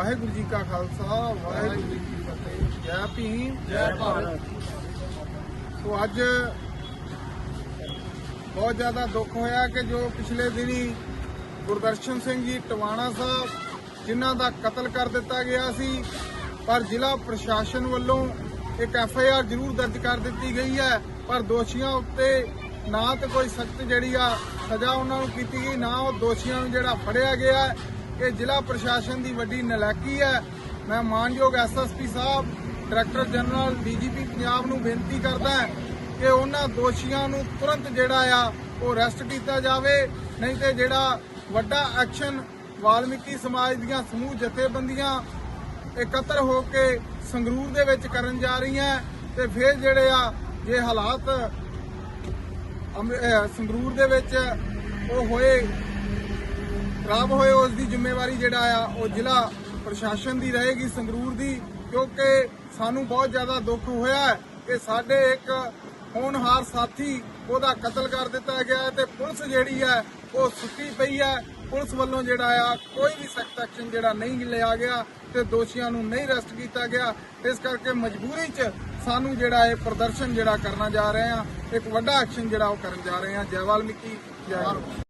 ਵਾਹਿਗੁਰੂ ਜੀ ਕਾ ਖਾਲਸਾ ਵਾਹਿਗੁਰੂ ਜੀ ਕੀ ਫਤਿਹ। ਜੈ ਭੀਮ ਜੈ ਭਾਰਤ। ਸੋ ਅੱਜ ਬਹੁਤ ਜ਼ਿਆਦਾ ਦੁੱਖ ਹੋਇਆ ਕਿ ਜੋ ਪਿਛਲੇ ਦਿਨੀ ਗੁਰਦਰਸ਼ਨ ਸਿੰਘ ਜੀ ਟਵਾਣਾ ਸਾਹਿਬ ਜਿਨ੍ਹਾਂ ਦਾ ਕਤਲ ਕਰ ਦਿੱਤਾ ਗਿਆ ਸੀ ਪਰ ਜ਼ਿਲ੍ਹਾ ਪ੍ਰਸ਼ਾਸਨ ਵੱਲੋਂ ਇੱਕ ਐਫ ਆਈ ਆਰ ਜ਼ਰੂਰ ਦਰਜ ਕਰ ਦਿੱਤੀ ਗਈ ਹੈ ਪਰ ਦੋਸ਼ੀਆਂ ਉੱਤੇ ਨਾ ਤੇ ਕੋਈ ਸਖਤ ਜਿਹੜੀ ਆ ਸਜ਼ਾ ਉਹਨਾਂ ਨੂੰ ਕੀਤੀ ਗਈ ਨਾ ਉਹ ਦੋਸ਼ੀਆਂ ਨੂੰ ਜਿਹੜਾ ਫੜਿਆ ਗਿਆ। ਇਹ ਜ਼ਿਲ੍ਹਾ ਪ੍ਰਸ਼ਾਸਨ ਦੀ ਵੱਡੀ ਨਲਾਇਕੀ ਹੈ। ਮੈਂ ਮਾਨਯੋਗ ਐਸਐਸਪੀ ਸਾਹਿਬ, ਡਾਇਰੈਕਟਰ ਜਨਰਲ ਡੀਜੀਪੀ ਪੰਜਾਬ ਨੂੰ ਬੇਨਤੀ ਕਰਦਾ ਕਿ ਉਹਨਾਂ ਦੋਸ਼ੀਆਂ ਨੂੰ ਤੁਰੰਤ ਜਿਹੜਾ ਆ, ਉਹ ਅਰੈਸਟ ਕੀਤਾ ਜਾਵੇ। ਨਹੀਂ ਤੇ ਜਿਹੜਾ ਵੱਡਾ ਐਕਸ਼ਨ ਵਾਲਮੀਕੀ ਸਮਾਜ ਦੀਆਂ ਸਮੂਹ ਜਥੇਬੰਦੀਆਂ ਇਕੱਤਰ ਹੋ ਕੇ ਸੰਗਰੂਰ ਦੇ ਵਿੱਚ ਕਰਨ ਜਾ ਰਹੀਆਂ ਤੇ ਫਿਰ ਜਿਹੜੇ ਆ, ਜੇ ਹਾਲਾਤ ਸੰਗਰੂਰ ਦੇ ਵਿੱਚ ਉਹ ਹੋਏ ਖਰਾਬ ਹੋਏ, ਉਸ ਦੀ ਜ਼ਿੰਮੇਵਾਰੀ ਜਿਹੜਾ ਆ, ਉਹ ਜ਼ਿਲ੍ਹਾ ਪ੍ਰਸ਼ਾਸਨ ਦੀ ਰਹੇਗੀ, ਸੰਗਰੂਰ ਦੀ, ਕਿਉਂਕਿ ਸਾਨੂੰ ਬਹੁਤ ਜ਼ਿਆਦਾ ਦੁੱਖ ਹੋਇਆ ਕਿ ਸਾਡੇ ਇੱਕ ਹੋਣਹਾਰ ਸਾਥੀ ਉਹਦਾ ਕਤਲ ਕਰ ਦਿੱਤਾ ਗਿਆ ਹੈ ਤੇ ਪੁਲਿਸ ਜਿਹੜੀ ਹੈ, ਉਹ ਸੁੱਤੀ ਪਈ ਹੈ। ਪੁਲਿਸ ਵੱਲੋਂ ਜਿਹੜਾ ਆ, ਕੋਈ ਵੀ ਸਖਤ ਐਕਸ਼ਨ ਜਿਹੜਾ ਨਹੀਂ ਲਿਆ ਗਿਆ ਤੇ ਦੋਸ਼ੀਆਂ ਨੂੰ ਨਹੀਂ ਅਰੈਸਟ ਕੀਤਾ ਗਿਆ। ਇਸ ਕਰਕੇ ਮਜਬੂਰੀ 'ਚ ਸਾਨੂੰ ਜਿਹੜਾ ਇਹ ਪ੍ਰਦਰਸ਼ਨ ਜਿਹੜਾ ਕਰਨਾ ਜਾ ਰਹੇ ਆ ਇੱਕ ਵੱਡਾ ਐਕਸ਼ਨ ਜਿਹੜਾ ਉਹ ਕਰਨ ਜਾ ਰਹੇ ਆ ਜੈ ਵਾਲਮੀਕੀ ਜੈ